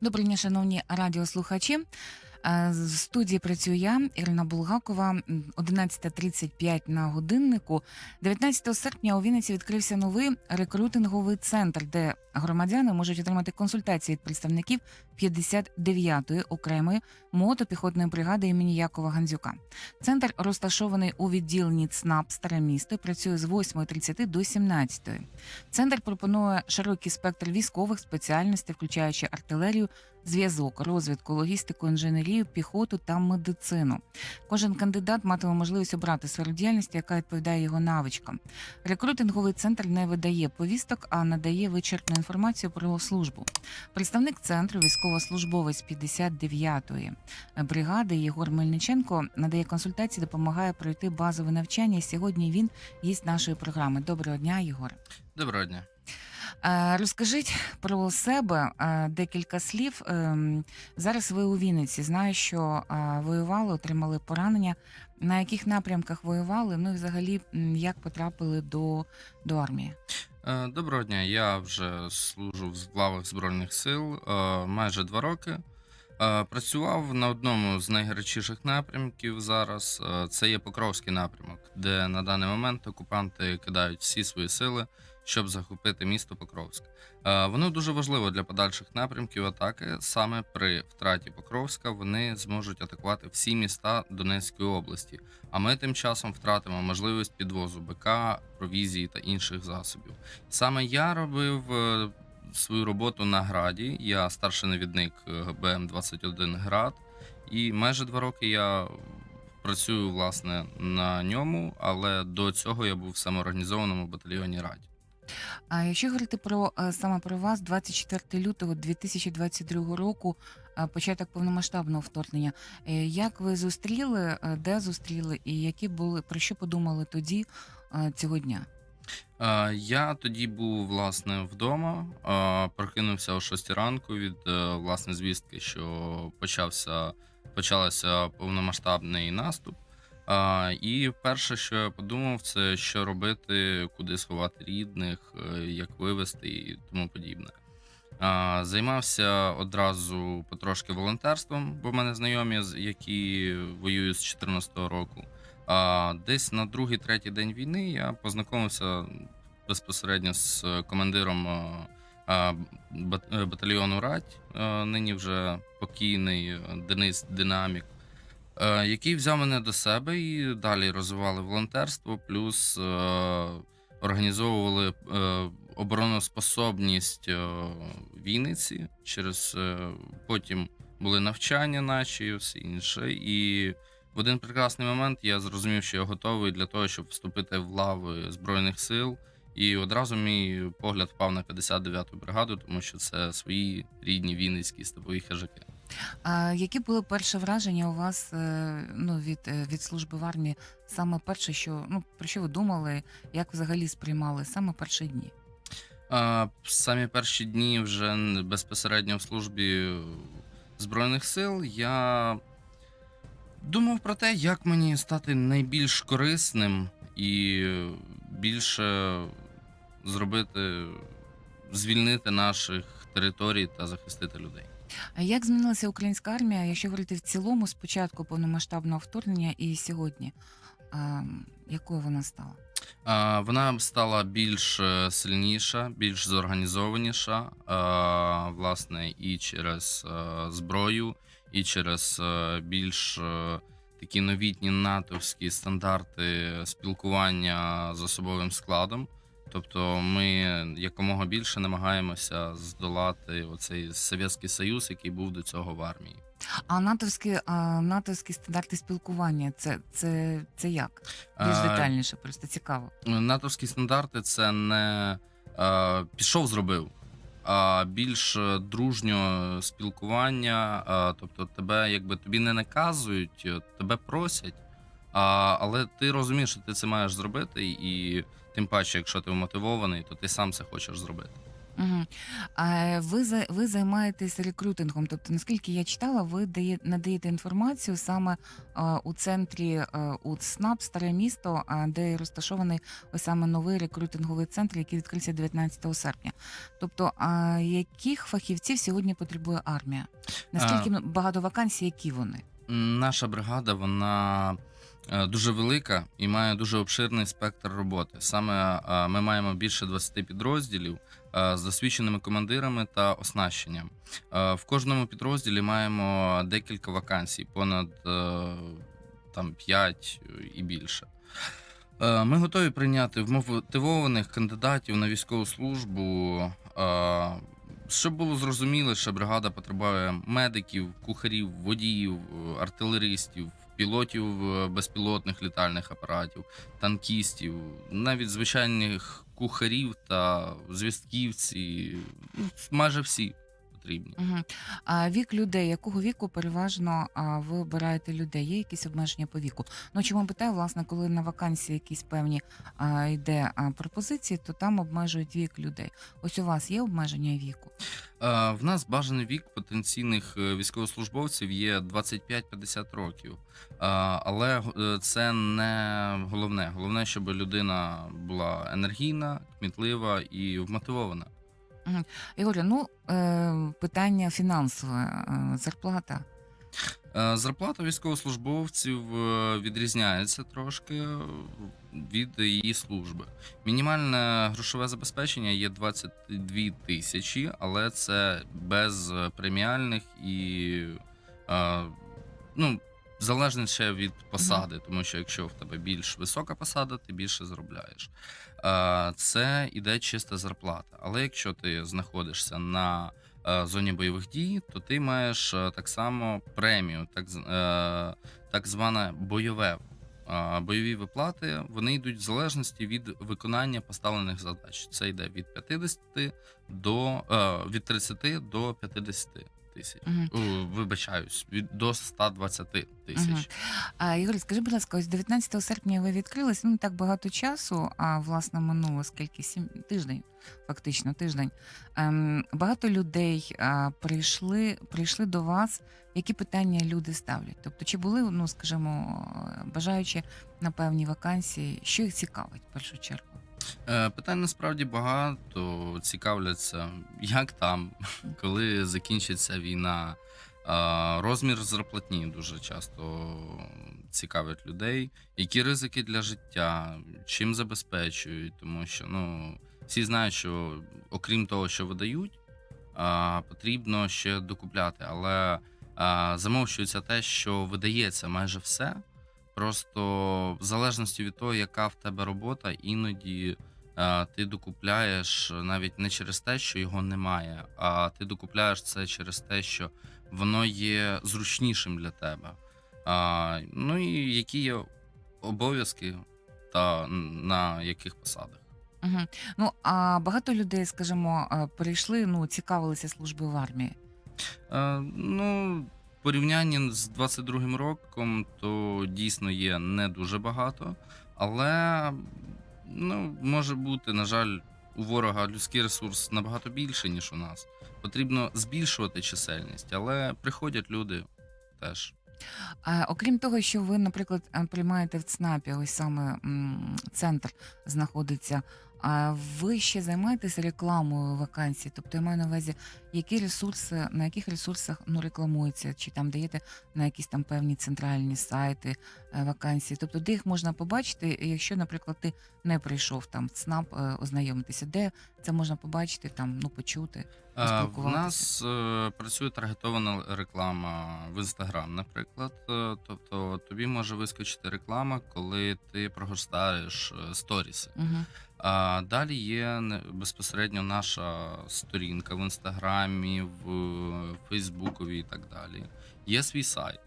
Добрий день, шановні радіослухачі. В студії працюю я, Ірина Булгакова, М, 11.35 на годиннику. 19 серпня у Вінниці відкрився новий рекрутинговий центр, де громадяни можуть отримати консультації від представників 59-ї окремої мотопіхотної бригади імені Якова Гандзюка. Центр розташований у відділенні ЦНАП Старе місто працює з 8.30 до 17.00. Центр пропонує широкий спектр військових спеціальностей, включаючи артилерію, зв'язок, розвідку, логістику, інженерію, піхоту та медицину. Кожен кандидат матиме можливість обрати сферу діяльності, яка відповідає його навичкам. Рекрутинговий центр не видає повісток, а надає вичерпну інформацію про службу. Представник центру, військовослужбовець 59-ї бригади Єгор Мельниченко надає консультації, допомагає пройти базове навчання. Сьогодні він є нашої програми. Доброго дня, Єгор. Доброго дня. Е, Розкажіть про себе е, декілька слів. Ем, Зараз ви у Вінниці. Знаю, що е, воювали, отримали поранення. На яких напрямках воювали? Ну і взагалі, як потрапили до, до армії? Доброго дня. Я вже служу в лавах Збройних сил майже два роки. Працював на одному з найгарячіших напрямків зараз. Це є Покровський напрямок, де на даний момент окупанти кидають всі свої сили, щоб захопити місто Покровськ. Е, Воно дуже важливо для подальших напрямків атаки. Саме при втраті Покровська вони зможуть атакувати всі міста Донецької області. А ми тим часом втратимо можливість підвозу БК, провізії та інших засобів. Саме я робив е, свою роботу на граді. Я старший навідник БМ 21 град, і майже два роки я працюю власне на ньому, але до цього я був в самоорганізованому батальйоні Раді. А якщо говорити про е, саме про вас, 24 лютого 2022 року, е, початок повномасштабного вторгнення. Е, Як ви зустріли, де зустріли, і які були про що подумали тоді цього дня? Я тоді був власне вдома, прокинувся о 6 ранку від власне звістки, що почався почався повномасштабний наступ. А, і перше, що я подумав, це що робити, куди сховати рідних, е, як вивезти і тому подібне. А, займався одразу потрошки волонтерством, бо в мене знайомі, які воюють з 2014 року. А десь на другий, третій день війни я познайомився безпосередньо з командиром а, е, батальйону Радь, нині вже покійний е, Денис Динамік, е, який взяв мене до себе і далі розвивали волонтерство, плюс е, організовували е, обороноспособність е, Вінниці. Через е, потім були навчання наші і все інше. І в один прекрасний момент я зрозумів, що я готовий для того, щоб вступити в лави Збройних сил. І одразу мій погляд впав на 59-ту бригаду, тому що це свої рідні вінницькі степові хижаки. А які були перші враження у вас е, ну, від, е, від служби в армії? Саме перше, що ну про що ви думали, як взагалі сприймали саме перші дні? А, Самі перші дні вже безпосередньо в службі Збройних сил я думав про те, як мені стати найбільш корисним і більше зробити, звільнити наших територій та захистити людей. А як змінилася українська армія, якщо говорити в цілому з початку повномасштабного вторгнення і сьогодні? А, якою вона стала? А, Вона стала більш е, сильніша, більш зорганізованіша, а, власне, і через е, зброю, і через е, більш е, такі новітні натовські стандарти спілкування з особовим складом. Тобто ми якомога більше намагаємося здолати оцей Совєтський Союз, який був до цього в армії. А натовські, а, натовські стандарти спілкування це, це, це як? Більш детальніше, просто цікаво. натовські стандарти це не е, пішов, зробив, а більш дружнього спілкування. Е, тобто, тебе якби тобі не наказують, тебе просять. А, але ти розумієш, що ти це маєш зробити, і тим паче, якщо ти мотивований, то ти сам це хочеш зробити. Угу. А ви за ви займаєтесь рекрутингом? Тобто, наскільки я читала, ви дає, надаєте інформацію саме а, у центрі а, у ЦНАП Старе місто, а, де розташований ось саме новий рекрутинговий центр, який відкрився 19 серпня. Тобто, а яких фахівців сьогодні потребує армія? Наскільки ну, багато вакансій, які вони? Наша бригада вона е, дуже велика і має дуже обширний спектр роботи. Саме е, ми маємо більше 20 підрозділів е, з досвідченими командирами та оснащенням. Е, В кожному підрозділі маємо декілька вакансій, понад е, там 5 і більше. Е, Ми готові прийняти вмотивованих кандидатів на військову службу. е, Щоб було зрозуміло, що бригада потребує медиків, кухарів, водіїв, е, артилеристів, пілотів е, безпілотних літальних апаратів, танкістів, навіть звичайних кухарів та зв'язківці. Ну, майже всі потрібні. Угу. А вік людей, якого віку переважно а, ви обираєте людей? Є якісь обмеження по віку? Ну чому питаю, власне, коли на вакансії якісь певні а, йде а, пропозиції, то там обмежують вік людей. Ось у вас є обмеження віку? Е, В нас бажаний вік потенційних е, військовослужбовців є 25-50 років. Е, Але е, це не головне. Головне, щоб людина була енергійна, кмітлива і вмотивована. Ігорю, ну е, питання фінансове, е, зарплата. Е, Зарплата військовослужбовців відрізняється трошки від її служби. Мінімальне грошове забезпечення є 22 тисячі, але це без преміальних і ну, залежно ще від посади, тому що якщо в тебе більш висока посада, ти більше заробляєш. Е, Це іде чиста зарплата. Але якщо ти знаходишся на е, зоні бойових дій, то ти маєш е, так само премію, так, так зване бойове. Бойові виплати вони йдуть в залежності від виконання поставлених задач. Це йде від 50 до від 30 до 50 тисяч. О, Вибачаюсь, від до 120 тисяч. Мгм. А, Ігор, скажи, будь ласка, ось 19 серпня ви відкрились, ну не так багато часу, а власне минуло скільки сім тиждень, фактично тиждень. Ем, багато людей а, прийшли, прийшли до вас. Які питання люди ставлять? Тобто, чи були, ну скажімо, бажаючи на певні вакансії, що їх цікавить в першу чергу? Е, Питань насправді багато цікавляться, як там, коли закінчиться війна. Е, Розмір зарплатні дуже часто цікавить людей. Які ризики для життя, чим забезпечують, тому що ну, всі знають, що окрім того, що видають, е, потрібно ще докупляти. Але замовчується те, що видається майже все. Просто в залежності від того, яка в тебе робота, іноді е, ти докупляєш навіть не через те, що його немає, а ти докупляєш це через те, що воно є зручнішим для тебе. А, ну і які є обов'язки та на яких посадах. Угу. Ну а багато людей, скажімо, е, прийшли, ну цікавилися службою в армії. Е, ну, порівнянні з 22-м роком, то дійсно є не дуже багато, але ну, може бути, на жаль, у ворога людський ресурс набагато більший, ніж у нас. Потрібно збільшувати чисельність, але приходять люди теж. А, окрім того, що ви, наприклад, е, приймаєте в ЦНАПі, ось саме центр знаходиться. А ви ще займаєтесь рекламою вакансій? Тобто я маю на увазі, які ресурси, на яких ресурсах ну рекламується, чи там даєте на якісь там певні центральні сайти е, вакансії? Тобто, де їх можна побачити, якщо, наприклад, ти не прийшов там в ЦНАП е, ознайомитися, де це можна побачити, там ну почути? Поспілкуватися. нас е, працює таргетована реклама в Інстаграм, наприклад. Е, Тобто тобі може вискочити реклама, коли ти прогортаєш сторіси. Угу. А далі є безпосередньо наша сторінка в інстаграмі, в е, Фейсбукові і так далі. Є свій сайт.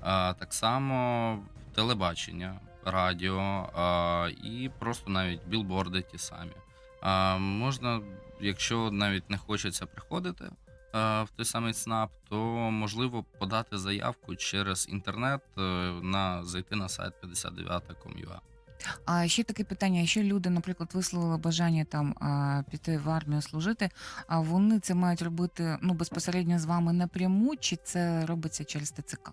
А, так само телебачення, радіо а, і просто навіть білборди ті самі. А, можна, якщо навіть не хочеться приходити а, в той самий ЦНАП, то можливо подати заявку через інтернет е, на зайти на сайт 59.com.ua. А ще таке питання: якщо люди, наприклад, висловили бажання там піти в армію служити, а вони це мають робити ну безпосередньо з вами напряму, чи це робиться через ТЦК?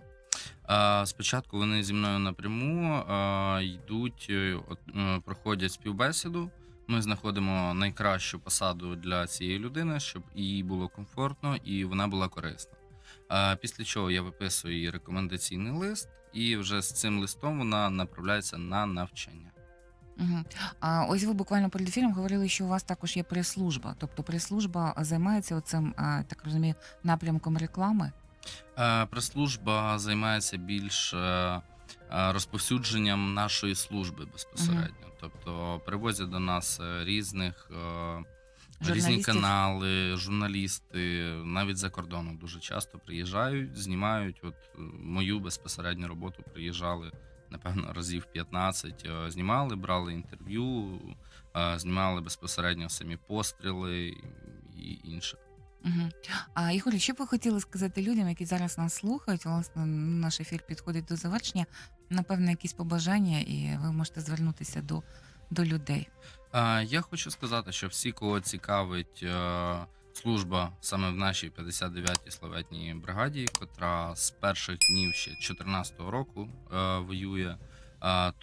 Спочатку вони зі мною напряму а, йдуть, е, е, проходять співбесіду. Ми знаходимо найкращу посаду для цієї людини, щоб їй було комфортно і вона була корисна. Після чого я виписую їй рекомендаційний лист, і вже з цим листом вона направляється на навчання. Угу. А ось ви буквально перед ефіром говорили, що у вас також є прес-служба. Тобто прес-служба займається оцим, а, так розумію, напрямком реклами. Е, Прес-служба займається більш е, е, розповсюдженням нашої служби безпосередньо. Тобто привозять до нас різних різні канали, журналісти, навіть за кордону дуже часто приїжджають, знімають. От е, мою безпосередню роботу приїжджали. Напевно, разів 15 е, знімали, брали інтерв'ю, е, знімали безпосередньо самі постріли і інше. Угу. А Ігор, що б ви хотіли сказати людям, які зараз нас слухають? Власне, наш ефір підходить до завершення. Напевно, якісь побажання, і ви можете звернутися до, до людей. Я хочу сказати, що всі, кого цікавить е, служба саме в нашій 59-й славетній бригаді, котра з перших днів ще 14-го року е, воює,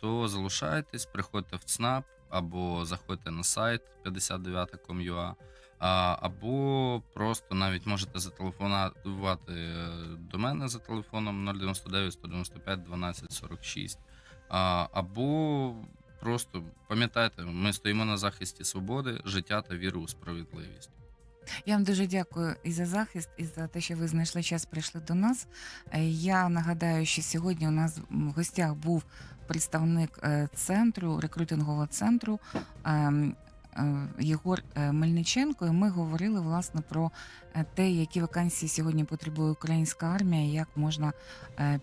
то залишайтесь, приходьте в ЦНАП або заходьте на сайт 59.com.ua, а, або просто навіть можете зателефонувати е, до мене за телефоном 099 195 12 46. Або просто пам'ятайте, ми стоїмо на захисті свободи, життя та віри у справедливість. Я вам дуже дякую і за захист, і за те, що ви знайшли час, прийшли до нас. Е, Я нагадаю, що сьогодні у нас в гостях був представник е, центру, рекрутингового центру ем, е, Єгор Мельниченко. І ми говорили власне про те, які вакансії сьогодні потребує українська армія, і як можна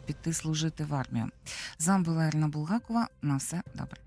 піти служити в армію. З вами була Ірина Булгакова. На все добре.